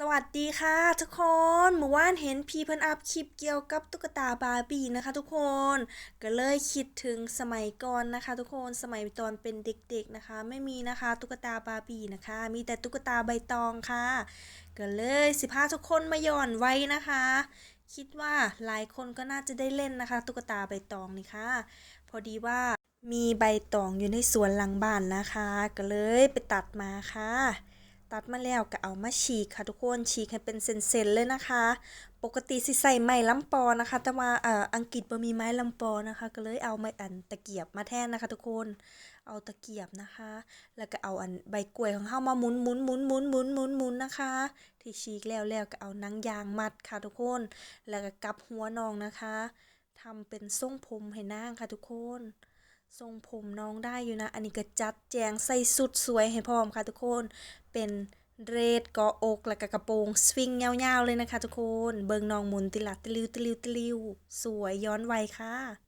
สวัสดีค่ะทุกคนเมื่อวานเห็นพี่เพิ่นอัพคลิปเกี่ยวกับตุ๊กตาบาร์บี้นะคะ ทุกคนก็เลยคิดถึงสมัยก่อนนะคะ ทุกคนสมัยตอนเป็นเด็กๆนะคะ ไม่มีนะคะตุ๊กตาบาร์บี้นะคะ มีแต่ตุ๊กตาใบตองค่ะ ก็เลยสิพาทุกคนมาย้อนไว้นะคะ คิดว่าหลายคนก็น่าจะได้เล่นนะคะ ตุ๊กตาใบตองนี่ค่ะ พอดีว่ามีใบตองอยู่ในสวนหลังบ้านนะคะ ก็เลยไปตัดมาค่ะ ตัดมาแล้วก็เอามาฉีกค่ะทุกคนฉีกให้เป็นเส้นๆเลยนะคะ ปกติสิใส่ไม้ลำปอนะคะ แต่ว่าเอ่ออังกฤษบ่มีไม้ลำปอนะคะ ก็เลยเอาไม้อันตะเกียบมาแทนนะคะ ทุกคนเอาตะเกียบนะคะ แล้วก็เอาอันใบกล้วยของเฮามาหมุนหมุนหมุนหมุนหมุนหมุนหมุนนะคะ ที่ฉีกแล้วแล้วก็เอานังยางมัดค่ะทุกคน แล้วก็กลับหัวน้องนะคะทำเป็นทรงผมให้นางค่ะทุกคน ทรงผมน้องได้อยู่นะ อันนี้ก็จัดแจงใส่สุดสวยให้พร้อมค่ะทุกคน เป็นเรดเกาะอกแล้วก็กระโปรงสวิงยาวๆเลยนะคะทุกคน เบิงน้องหมุนติลัดติลิวติลิวติลิวสวยย้อนวัยค่ะ